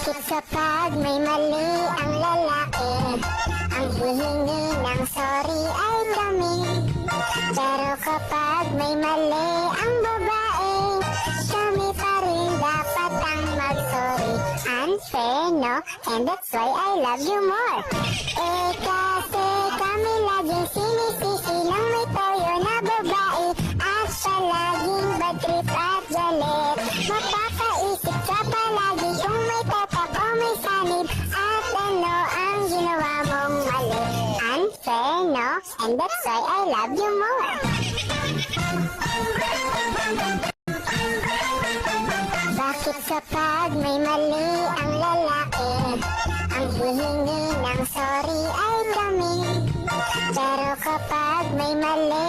Bakit kapag may mali ang lalaki. Ang hihingi ng sorry ay kami Pero kapag may mali ang babae Kami pa rin dapat ang mag-sorry. Unfair, no? And that's why I love you more. Eh kasi kami laging sinisisi ng may toyo na babae. At palaging bad trip at galit. Mapakaisip And that's why I love you more. Bakit kapag may mali ang lalaki Ang hihingi ng sorry ay kami Pero kapag may mali